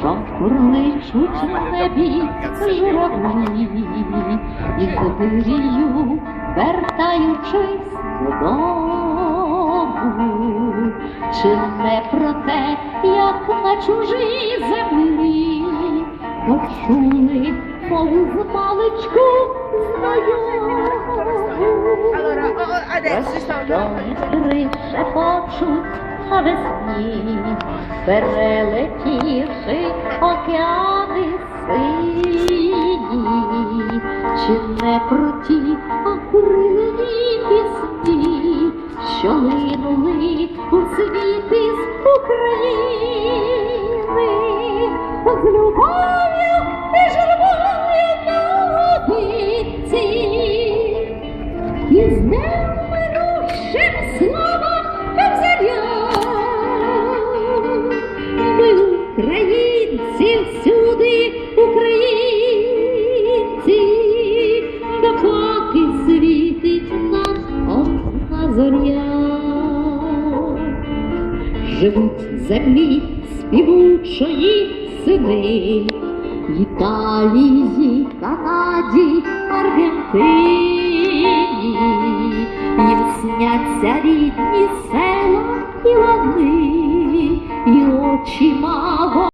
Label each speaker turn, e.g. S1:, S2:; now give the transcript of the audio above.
S1: що курличуть в небі журавлі, і з вирію, вертаючись додому, чи не про те, як на чужій землі, почули, мов з маличку знайому.
S2: Oh,
S1: Вітри шепочуть навесні, перелетівши океани сині, чи не ті окрилені пісні, що линули у світ із України, з любов'ю і журбою молодиці. І з днем українці всюди українці, допоки світить нас одна зоря. Живуть землі співучої сини, Італії, Канаді, Аргентині, їм сняться рідні села і лани, ci ma